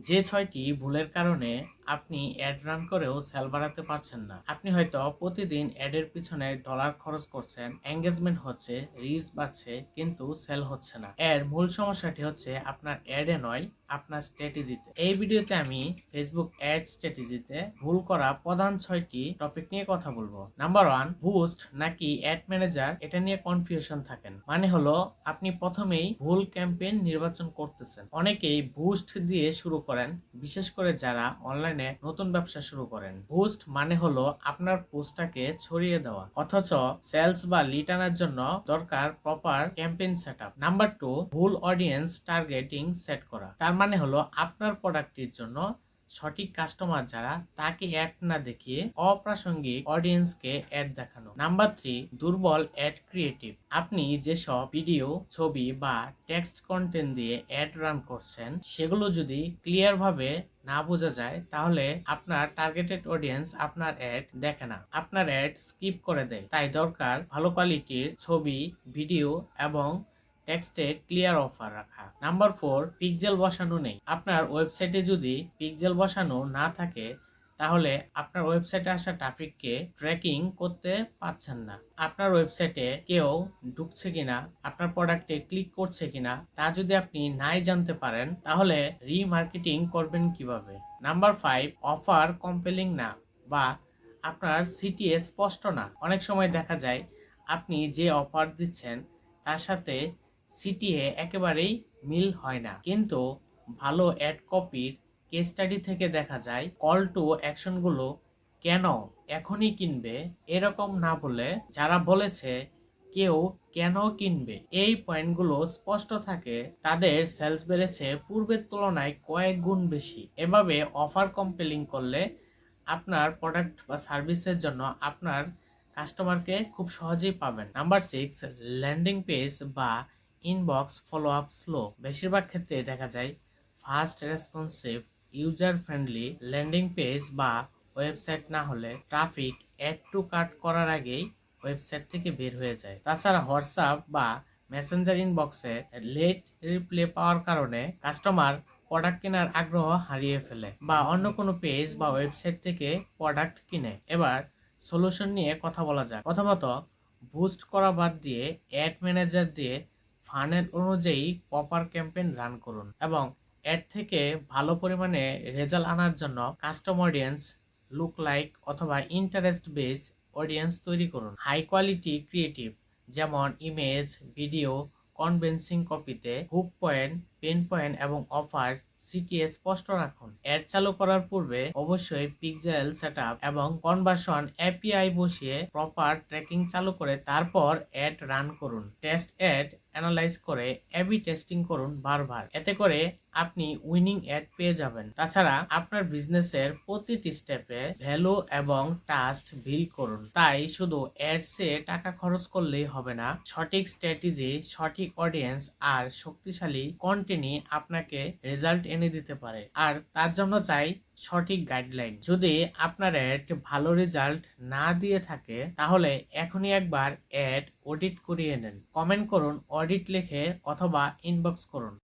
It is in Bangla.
যে ছয়টি ভুলের কারণে আপনি অ্যাড রান করেও সেল বাড়াতে পারছেন না। আপনি হয়তো প্রতিদিন অ্যাডের পিছনে ডলার খরচ করছেন এঙ্গেজমেন্ট হচ্ছে রিচ বাড়ছে, কিন্তু সেল হচ্ছে না। এর মূল সমস্যাটি হচ্ছে আপনার অ্যাডে নয়, আপনার স্ট্র্যাটেজিতে এই ভিডিওতে আমি ফেসবুক অ্যাড স্ট্র্যাটেজিতে ভুল করা প্রধান ছয়টি টপিক নিয়ে কথা বলব। নাম্বার ওয়ান বুস্ট নাকি অ্যাড ম্যানেজার এটা নিয়ে কনফিউশন থাকেন। মানে হলো, আপনি প্রথমেই ভুল ক্যাম্পেইন নির্বাচন করতেছেন। অনেকেই বুস্ট দিয়ে শুরু করেন, বিশেষ করে যারা অনলাইনে নতুন ব্যবসা শুরু করেন। বুস্ট মানে হলো আপনার পোস্টটাকে ছড়িয়ে দেওয়া, অথচ সেলস বা লিড আনার জন্য দরকার proper campaign set up number two, ভুল অডিয়েন্স টার্গেটিং সেট করা। তার মানে হলো আপনার প্রোডাক্টটির জন্য সঠিক কাস্টমার যারা, তাকে অ্যাড না দেখিয়ে অপ্রাসঙ্গিক অডিয়েন্সকে অ্যাড দেখানো। নাম্বার থ্রি দুর্বল অ্যাড ক্রিয়েটিভ আপনি যেসব ভিডিও ছবি বা টেক্সট কন্টেন্ট দিয়ে অ্যাড রান করছেন, সেগুলো যদি ক্লিয়ার ভাবে না বোঝা যায়, তাহলে আপনার টার্গেটেড অডিয়েন্স আপনার অ্যাড দেখে না। আপনার অ্যাড স্কিপ করে দেয়। তাই দরকার ভালো কোয়ালিটির ছবি ভিডিও এবং টেক্সটে ক্লিয়ার অফার রাখা। নাম্বার ফোর পিকজেল বসানো নেই। আপনার ওয়েবসাইটে যদি পিকজেল বসানো না থাকে, তাহলে আপনার ওয়েবসাইটে আসা ট্রাফিককে ট্র্যাকিং করতে পারছেন না। আপনার ওয়েবসাইটে কেউ ঢুকছে কিনা, আপনার প্রোডাক্টে ক্লিক করছে কিনা, তা যদি আপনি নাই জানতে পারেন, তাহলে রিমার্কেটিং করবেন কীভাবে? নাম্বার ফাইভ অফার কম্পেলিং না বা আপনার সিটিএ স্পষ্ট না। অনেক সময় দেখা যায় আপনি যে অফার দিচ্ছেন, তার সাথে সিটিএ একেবারেই মিল হয় না। কিন্তু ভালো অ্যাড কপির কেস স্টাডি থেকে দেখা যায় কল টু অ্যাকশনগুলো কেন এখনই কিনবে এরকম না বলে যারা বলেছে কেউ কেন কিনবে? এই পয়েন্টগুলো স্পষ্ট থাকে, তাদের সেলস বেড়েছে পূর্বের তুলনায় কয়েক গুণ বেশি। এভাবে অফার কম্পেলিং করলে আপনার প্রোডাক্ট বা সার্ভিসের জন্য আপনার কাস্টমারকে খুব সহজেই পাবেন। নাম্বার সিক্স ল্যান্ডিং পেজ বা ইনবক্স ফলো আপ স্লো বেশিরভাগ ক্ষেত্রে দেখা যায় fast responsive user friendly landing page বা ওয়েবসাইট না হলে ট্রাফিক অ্যাড টু কাট করার আগেই ওয়েবসাইট থেকে বের হয়ে যায়। তাছাড়া হোয়াটসঅ্যাপ বা মেসেঞ্জার ইনবক্সে লেট রিপ্লে পাওয়ার কারণে কাস্টমার প্রোডাক্ট কেনার আগ্রহ হারিয়ে ফেলে বা অন্য কোনো পেজ বা ওয়েবসাইট থেকে প্রোডাক্ট কিনে। এবার সলিউশন নিয়ে কথা বলা যাক। প্রথমত বুস্ট করা বাদ দিয়ে অ্যাড ম্যানেজার দিয়ে ফানেল অনুযায়ী প্রপার ক্যাম্পেইন রান করুন এবং অ্যাড থেকে ভালো পরিমাণে রেজাল্ট আনার জন্য কাস্টম অডিয়েন্স লুক লাইক অথবা ইন্টারেস্ট বেস অডিয়েন্স তৈরি করুন। হাই কোয়ালিটি ক্রিয়েটিভ যেমন ইমেজ ভিডিও কনভেন্সিং কপিতে হুক পয়েন্ট পেন পয়েন্ট এবং অফার সিটিএ স্পষ্ট রাখুন। অ্যাড চালু করার পূর্বে অবশ্যই পিক্সেল সেটআপ এবং কনভার্সন এপিআই বসিয়ে প্রপার ট্র্যাকিং চালু করে তারপর অ্যাড রান করুন। টেস্ট অ্যাড অ্যানালাইজ করে এবি টেস্টিং করুন বারবার। এতে করে আপনি উইনিং অ্যাড পেয়ে যাবেন। তাছাড়া আপনার বিজনেসের প্রতিটি স্টেপে ভ্যালু এবং টাস্ট বিল করুন। তাই শুধু অ্যাডসে টাকা খরচ করলেই হবে না, সঠিক স্ট্র্যাটেজি সঠিক অডিয়েন্স আর শক্তিশালী কন্টেন্টই আপনাকে রেজাল্ট এনে দিতে পারে। আর তার জন্য চাই সঠিক গাইডলাইন যদি আপনার অ্যাড ভালো রেজাল্ট না দিয়ে থাকে, তাহলে এখনই একবার অ্যাড অডিট করিয়ে নেন। কমেন্ট করুন অডিট লিখে অথবা ইনবক্স করুন।